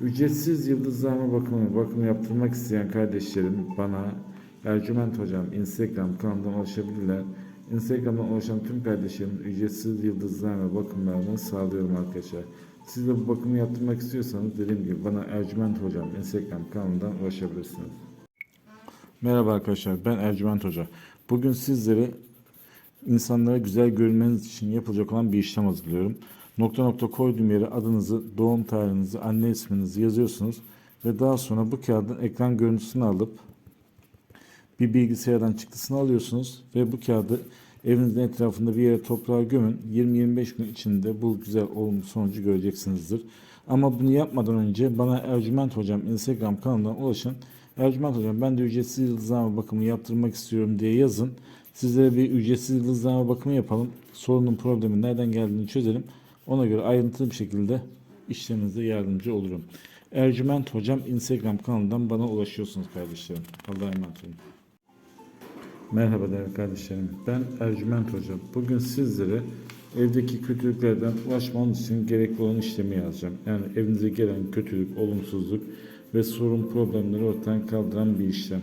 Ücretsiz yıldızlama bakımı, bakım yaptırmak isteyen kardeşlerim bana Ercüment Hocam Instagram kanalından ulaşabilirler. Instagram'dan ulaşan tüm kardeşlerim ücretsiz yıldızlama bakımlarını sağlıyorum arkadaşlar. Siz de bu bakımı yaptırmak istiyorsanız dediğim gibi bana Ercüment Hocam Instagram kanalından ulaşabilirsiniz. Merhaba arkadaşlar ben Ercüment Hoca. Bugün sizlere insanlara güzel görünmeniz için yapılacak olan bir işlem hazırlıyorum. Nokta nokta koyduğum yere adınızı, doğum tarihinizi, anne isminizi yazıyorsunuz ve daha sonra bu kağıdın ekran görüntüsünü alıp bir bilgisayardan çıktısını alıyorsunuz ve bu kağıdı evinizin etrafında bir yere toprağa gömün. 20-25 gün içinde bu güzel olumlu sonucu göreceksinizdir. Ama bunu yapmadan önce bana Ercüment Hocam Instagram kanalından ulaşın. Ercüment Hocam ben de ücretsiz yıldızlama bakımı yaptırmak istiyorum diye yazın. Sizlere bir ücretsiz yıldızlama bakımı yapalım. Sorunun problemi nereden geldiğini çözelim. Ona göre ayrıntılı bir şekilde işleminize yardımcı olurum. Ercüment Hocam Instagram kanalından bana ulaşıyorsunuz kardeşlerim. Allah'a emanet olun. Merhaba değerli kardeşlerim. Ben Ercüment Hoca. Bugün sizlere evdeki kötülüklerden ulaşmanız için gerekli olan işlemi yazacağım. Yani evinize gelen kötülük, olumsuzluk ve sorun problemleri ortadan kaldıran bir işlem.